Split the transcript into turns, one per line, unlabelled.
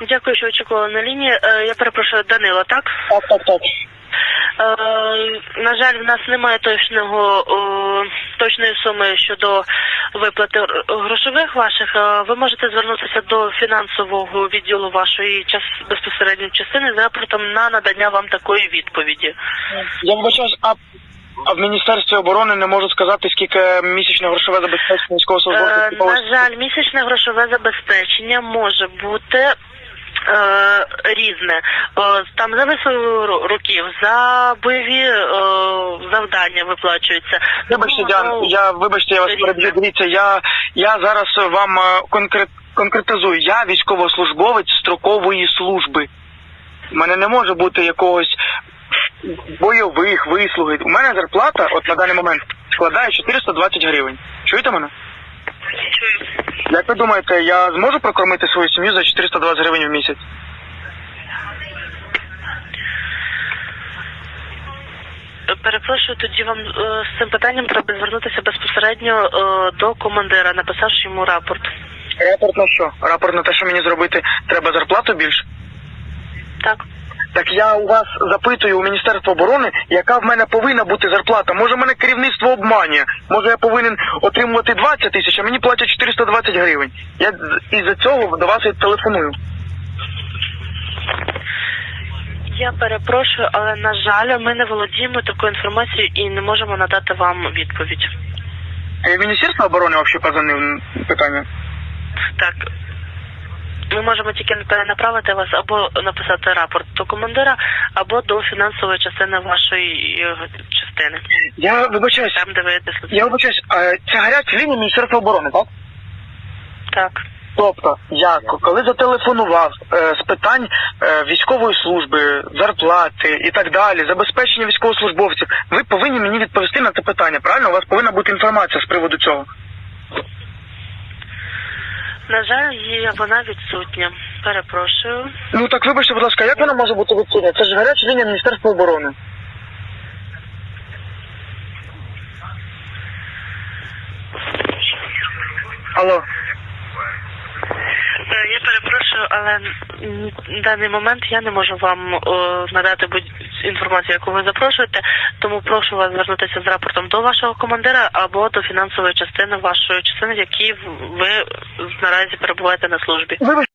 Дякую, що очікували на лінії. Е, Я перепрошую, Данило, так?
Так, так, так.
Е, На жаль, в нас немає точного точної суми щодо виплати грошових ваших. Е, Ви можете звернутися до фінансового відділу вашої час безпосередньо частини з рапортом на надання вам такої відповіді.
Я вибачаюсь, а, а в Міністерстві оборони не можу сказати, скільки місячне грошове забезпечення військовослужбовців.
Е, на жаль, місячне грошове забезпечення може бути. Е, різне Е, там за висою років за бойові е, завдання виплачуються.
Вибачте,
Тому
Діан, я вибачте, я вас переб'ю. Дивіться, я, я зараз вам конкрет, конкретизую. Я військовослужбовець строкової служби. У мене не може бути якогось бойових вислуги. У мене зарплата, от на даний момент, складає 420 гривень. Чуєте мене? Як ви думаєте, я зможу прокормити свою сім'ю за 420 гривень в місяць?
Перепрошую, тоді вам е, з цим питанням треба звернутися безпосередньо е, до командира, написавши йому рапорт.
Рапорт на що? Рапорт на те, що мені зробити, треба зарплату більше?
Так.
Так я у вас запитую у Міністерства оборони, яка в мене повинна бути зарплата. Може, мене керівництво обманює. Може, я повинен отримувати 20 тисяч, а мені платять 420 гривень. Я із-за цього до вас і телефоную.
Я перепрошую, але на жаль, ми не володіємо такою інформацією і не можемо надати вам відповідь.
Е, Міністерство оборони взагалі позвонив питання.
Так. Ми можемо тільки перенаправити вас або написати рапорт до командира, або до фінансової частини вашої е, частини.
Я вибачаюсь,
Там, де ви
я вибачаюсь, а це гаряча лінія Міністерства оборони, так?
Так.
Тобто, я коли зателефонував е, з питань е, військової служби, зарплати і так далі, забезпечення військовослужбовців, ви повинні мені відповісти на це питання. Правильно? У вас повинна бути інформація з приводу цього.
На жаль, є вона відсутня. Перепрошую.
Ну так вибачте, будь ласка, як вона може бути відсутня? Це ж гаряча лінія Міністерства оборони. Алло.
Е, Я перепрошую, але в даний момент я не можу вам е, надати будь- інформацію, яку ви запрошуєте, тому прошу вас звернутися з рапортом до вашого командира або до фінансової частини вашої частини, в якій ви наразі перебуваєте на службі.